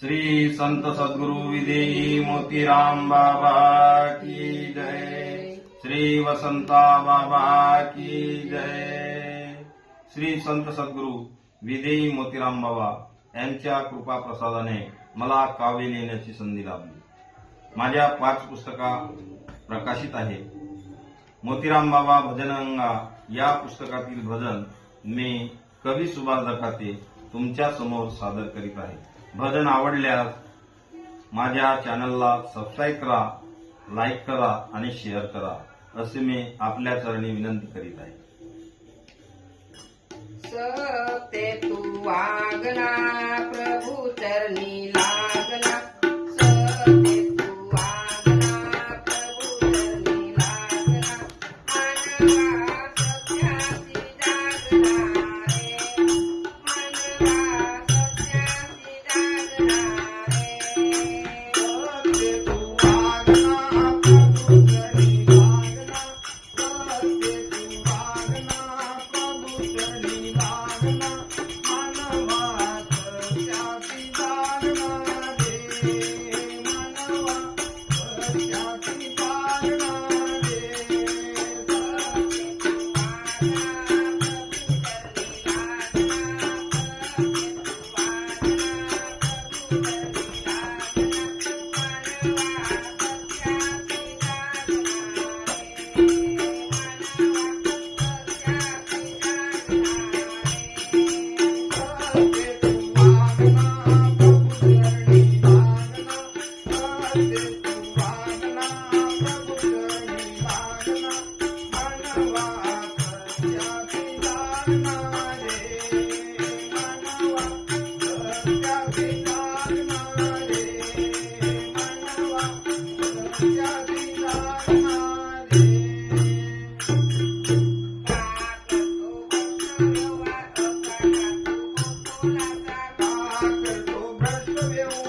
श्री संत सद्गुरु विदेही मोतीराम बाबा की जय। श्री वसंता बाबा की जय। श्री संत सद्गुरु विदेही मोतीराम बाबा यांच्या कृपा प्रसादाने मला काव्य लिहिण्याची संधी लाभली. माझ्या पाच पुस्तका प्रकाशित आहे मोतीराम बाबा भजनंगा या पुस्तकातील भजन मी कवी सुभाष दखाते तुमच्यासमोर सादर करीत आहे. भजन आवडल्यास माझ्या चॅनलला सबस्क्राईब करा लाईक करा आणि शेअर करा असे मी आपल्या चरणी विनंती करीत आहे. सत्य तू प्रभू चरणी लागला सत्य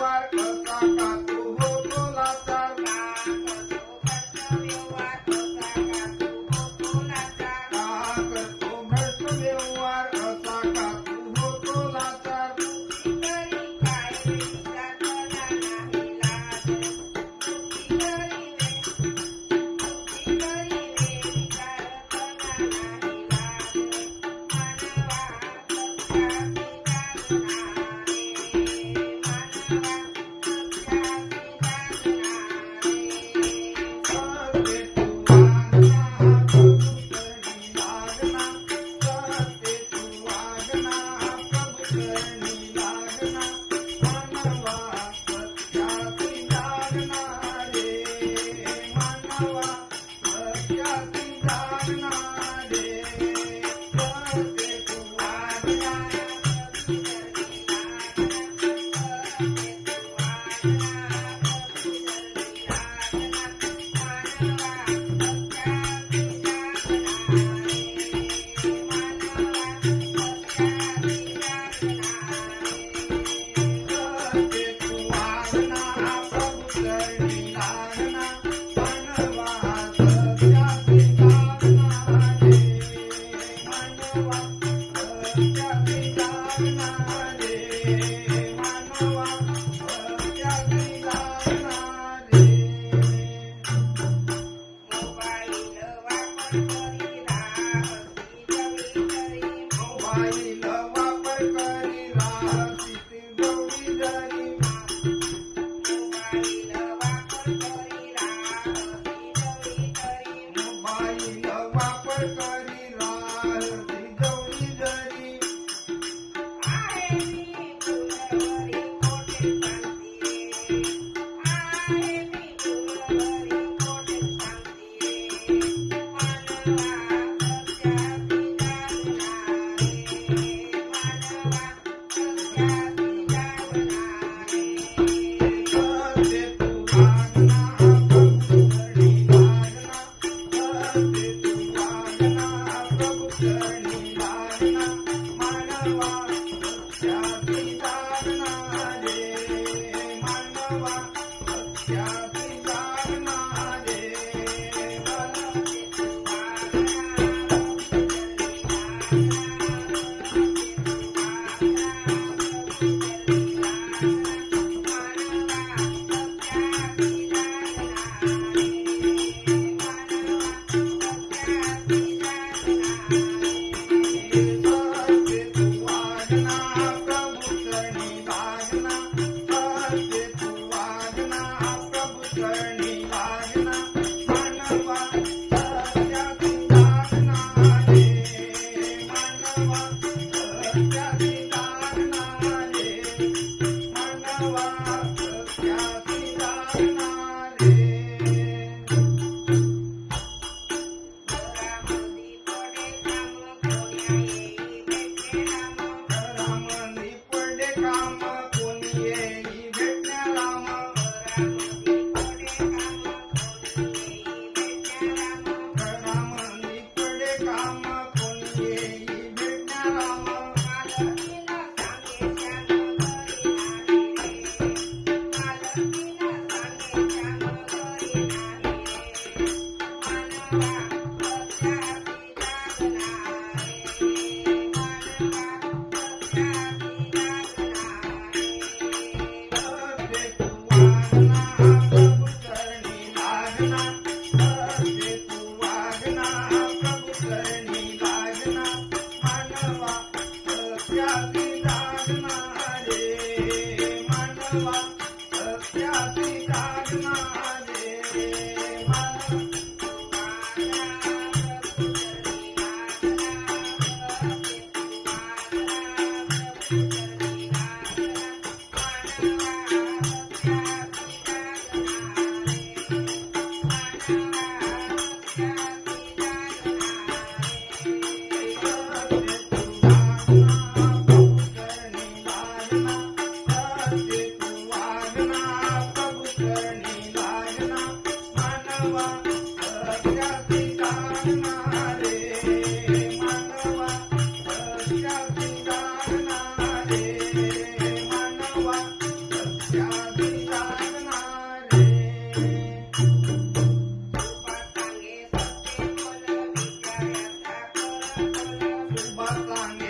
वापर करी Thank you. long